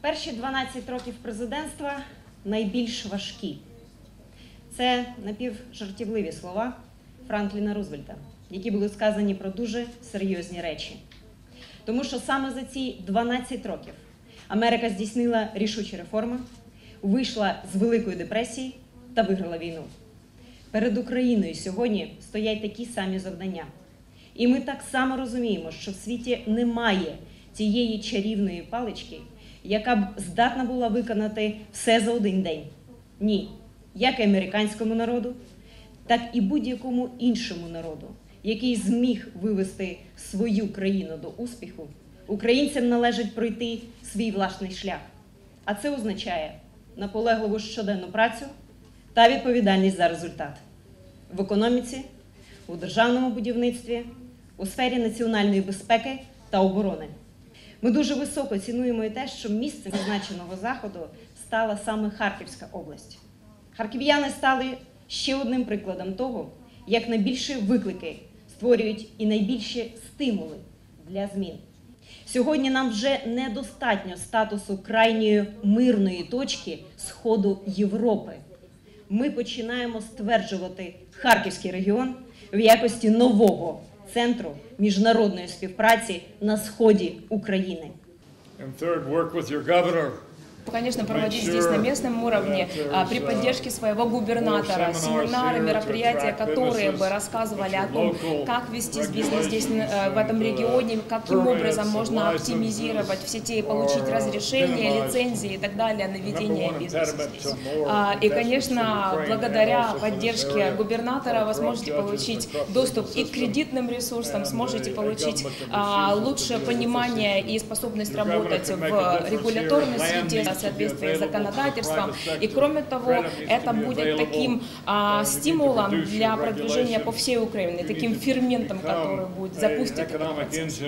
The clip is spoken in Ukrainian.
Перші 12 років президентства найбільш важкі. Це напівжартівливі слова Франкліна Рузвельта, які були сказані про дуже серйозні речі. Тому що саме за ці 12 років Америка здійснила рішучі реформи, вийшла з Великої депресії та виграла війну. Перед Україною сьогодні стоять такі самі завдання. І ми так само розуміємо, що в світі немає тієї чарівної палички, яка б здатна була виконати все за один день. Ні, як і американському народу, так і будь-якому іншому народу, який зміг вивести свою країну до успіху, українцям належить пройти свій власний шлях. А це означає наполегливу щоденну працю та відповідальність за результат в економіці, у державному будівництві, у сфері національної безпеки та оборони. Ми дуже високо цінуємо і те, що місцем зазначеного заходу стала саме Харківська область. Харків'яни стали ще одним прикладом того, як найбільші виклики створюють і найбільші стимули для змін. Сьогодні нам вже недостатньо статусу крайньої мирної точки Сходу Європи. Ми починаємо стверджувати Харківський регіон в якості нового центру міжнародної співпраці на сході України. And third, work with your governor конечно, проводить здесь на местном уровне а, при поддержке своего губернатора, семинары, мероприятия, которые бы рассказывали о том, как вести бизнес здесь, э, в этом регионе, каким образом можно оптимизировать все те и получить разрешения, лицензии и так далее на ведение бизнеса здесь. А, и, конечно, благодаря поддержке губернатора вы сможете получить доступ и к кредитным ресурсам, сможете получить а, лучшее понимание и способность работать в регуляторной среде, соответствии законодательством И кроме того, это будет таким а, стимулом для продвижения по всей Украине, таким ферментом, который будет запустить этот процесс.